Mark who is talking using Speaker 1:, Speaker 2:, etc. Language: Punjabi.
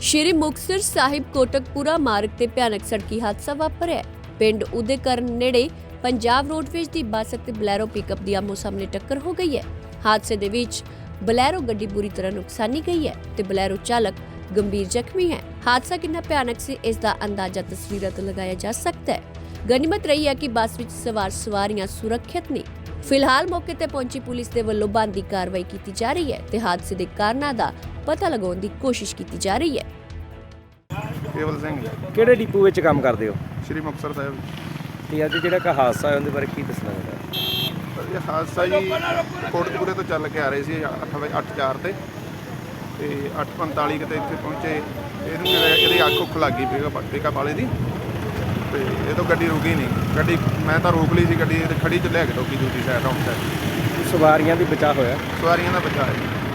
Speaker 1: ਸ਼੍ਰੀ ਮੁਕਤਸਰ ਸਾਹਿਬ ਕੋਟਕਪੂਰਾ ਮਾਰਗ ਤੇ ਭਿਆਨਕ ਸੜਕੀ ਹਾਦਸਾ ਵਾਪਰਿਆ ਪਿੰਡ ਉਦੇਕਰਨ ਨੇੜੇ ਪੰਜਾਬ ਰੋਡਵੇਜ਼ ਦੀ ਬੱਸ ਅਤੇ ਬਲੈਰੋ ਪਿਕਅਪ ਦੀ ਆਮੋ ਸਾਹਮਣੇ ਟੱਕਰ ਹੋ ਗਈ ਹੈ। ਹਾਦਸੇ ਦੇ ਵਿੱਚ ਬਲੈਰੋ ਗੱਡੀ ਬੁਰੀ ਤਰ੍ਹਾਂ ਨੁਕਸਾਨੀ ਗਈ ਹੈ ਤੇ ਬਲੈਰੋ ਚਾਲਕ ਗੰਭੀਰ ਜ਼ਖਮੀ ਹੈ। ਹਾਦਸਾ ਕਿੰਨਾ ਭਿਆਨਕ ਸੀ, ਇਸ ਦਾ ਅੰਦਾਜ਼ਾ ਤਸਵੀਰਾਂ ਤੋਂ ਲਗਾਇਆ ਜਾ ਸਕਦਾ ਹੈ। ਗਨੀਮਤ ਰਹੀ ਹੈ ਕਿ ਬੱਸ ਵਿੱਚ ਸਵਾਰ ਸਵਾਰੀਆਂ ਸੁਰੱਖਿਅਤ ਨੇ। ਫਿਲਹਾਲ ਮੌਕੇ ਤੇ ਪਹੁੰਚੀ ਪੁਲਿਸ ਦੇ ਵੱਲੋਂ ਬੰਦੀ ਕਾਰਵਾਈ ਕੀਤੀ ਜਾ ਰਹੀ ਹੈ ਤੇ ਹਾਦਸੇ ਦੇ ਕਾਰਨਾਂ ਦਾ ਪਤਾ ਲਗਾਉਣ ਦੀ ਕੋਸ਼ਿਸ਼ ਕੀਤੀ ਜਾ ਰਹੀ ਹੈ।
Speaker 2: ਕੇਵਲ ਸਿੰਘ
Speaker 3: ਕਿਹੜੇ ਡਿਪੂ ਵਿੱਚ ਕੰਮ ਕਰਦੇ ਹੋ?
Speaker 2: ਸ਼੍ਰੀ ਮੁਕਤਸਰ ਸਾਹਿਬ
Speaker 3: ਤੇ ਅੱਜ ਜਿਹੜਾ ਕਾ ਹਾਦਸਾ ਹੋਇਆ ਉਹਦੇ ਬਾਰੇ ਕੀ ਦੱਸਣਾ ਚਾਹੁੰਦੇ
Speaker 2: ਇਹ ਹਾਦਸਾ ਜੀ ਕੋਟਕਪੂਰੇ ਤੋਂ ਚੱਲ ਕੇ ਆ ਰਹੇ ਸੀ 8 ਵਜੇ 8:04 ਤੇ। ਤੇ 8:45 ਕਿਤੇ ਇੱਥੇ ਪਹੁੰਚੇ। ਇਹਨੂੰ ਕਿਤੇ ਇਹਦੀ ਅੱਖ ਉੱਖ ਲੱਗ ਗਈ ਪਿਕਅਪ ਪਿਕਅਪ ਵਾਲੇ ਦੀ। ਤੇ ਇਹ ਤੋਂ ਗੱਡੀ ਰੁਕੀ ਨਹੀਂ। ਗੱਡੀ ਮੈਂ ਤਾਂ ਰੋਕ ਲਈ ਸੀ ਗੱਡੀ ਤੇ ਖੜੀ ਚ ਲੈ ਕੇ ਠੋਕੀ ਦੂਜੀ ਸਾਈਡ ਸਾਈਡ
Speaker 3: ਸਵਾਰੀਆਂ ਦੀ ਬਚਾਅ ਹੋਇਆ।
Speaker 2: ਸਵਾਰੀਆਂ ਦਾ ਬਚਾਅ ਹੈ।